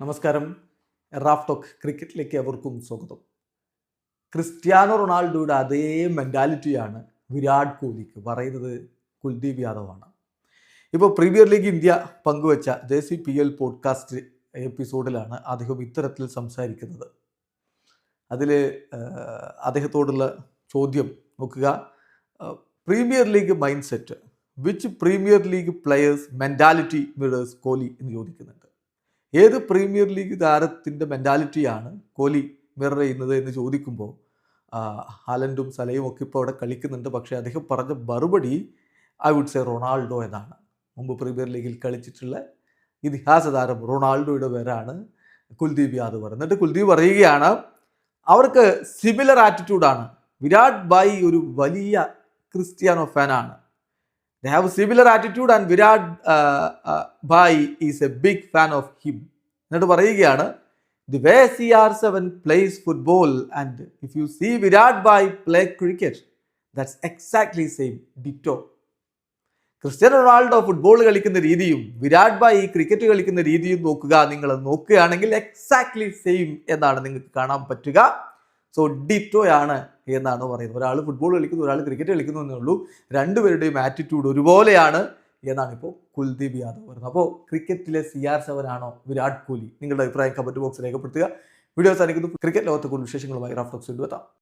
നമസ്കാരം. Raf talk ക്രിക്കറ്റിലേക്ക് അവർക്കും സ്വാഗതം. ക്രിസ്ത്യാനോ റൊണാൾഡോയുടെ അതേ മെന്റാലിറ്റിയാണ് വിരാട് കോഹ്ലിക്ക് പറയുന്നത് കുൽദീപ് യാദവാണ്. ഇപ്പോൾ പ്രീമിയർ ലീഗ് ഇന്ത്യ പങ്കുവച്ച J C P L podcast എപ്പിസോഡിലാണ് അദ്ദേഹം ഇത്തരത്തിൽ സംസാരിക്കുന്നത്. അതിൽ അദ്ദേഹത്തോടുള്ള ചോദ്യം നോക്കുക. Premier League mindset which Premier League players mentality mirrors Kohli എന്ന് ചോദിക്കുന്നുണ്ട്. ഏത് പ്രീമിയർ ലീഗ് താരത്തിന്റെ മെന്റാലിറ്റിയാണ് കോഹ്ലി മിറർ ചെയ്യുന്നത് എന്ന് ചോദിക്കുമ്പോൾ ഹാലൻഡും സലയും ഒക്കെ ഇപ്പോൾ അവിടെ കളിക്കുന്നുണ്ട്. പക്ഷേ അദ്ദേഹം പറഞ്ഞ മറുപടി ഐ വുഡ് സേ റൊണാൾഡോ എന്നാണ്. മുമ്പ് പ്രീമിയർ ലീഗിൽ കളിച്ചിട്ടുള്ള ഇതിഹാസ താരം റൊണാൾഡോയുടെ പേരാണ് കുൽദീപ് യാദവ് പറയുന്നത്. എന്നിട്ട് കുൽദീപ് പറയുകയാണ് അവർക്ക് സിമിലർ ആറ്റിറ്റ്യൂഡാണ് വിരാട് ബായി ഒരു വലിയ ക്രിസ്ത്യാനോ ഫാനാണ് they have similar attitude and Virat bhai is a big fan of him എന്നിട്ട് പറയുകയാണ് the way C R seven plays football and if you see Virat bhai play cricket that's exactly same ditto Cristiano Ronaldo football കളിക്കുന്ന രീതിയും Virat bye cricket കളിക്കുന്ന രീതിയും നോക്കുക നിങ്ങൾ നോക്കുകയാണെങ്കിൽ exactly same എന്നാണ് നിങ്ങൾക്ക് കാണാൻ പറ്റുക. സോ ഡിറ്റോയാണ് എന്നാണ് പറയുന്നത്. ഒരാൾ ഫുട്ബോൾ കളിക്കുന്നു ഒരാൾ ക്രിക്കറ്റ് കളിക്കുന്നു എന്നേ ഉള്ളൂ രണ്ടുപേരുടെയും ആറ്റിറ്റ്യൂഡ് ഒരുപോലെയാണ് എന്നാണ് ഇപ്പോൾ കുൽദീപ് യാദവ് പറയുന്നത്. അപ്പോൾ ക്രിക്കറ്റിലെ സി ആർ സെവൻ ആണോ വിരാട് കോഹ്ലി? നിങ്ങളുടെ അഭിപ്രായം കമന്റ് ബോക്സിൽ രേഖപ്പെടുത്തുക. വീഡിയോ സാധിക്കുന്നു ക്രിക്കറ്റ് ലോകത്തെ കൂടുതൽ വിശേഷങ്ങളുമായി റാഫ്റ്റോക്സ് എത്താം.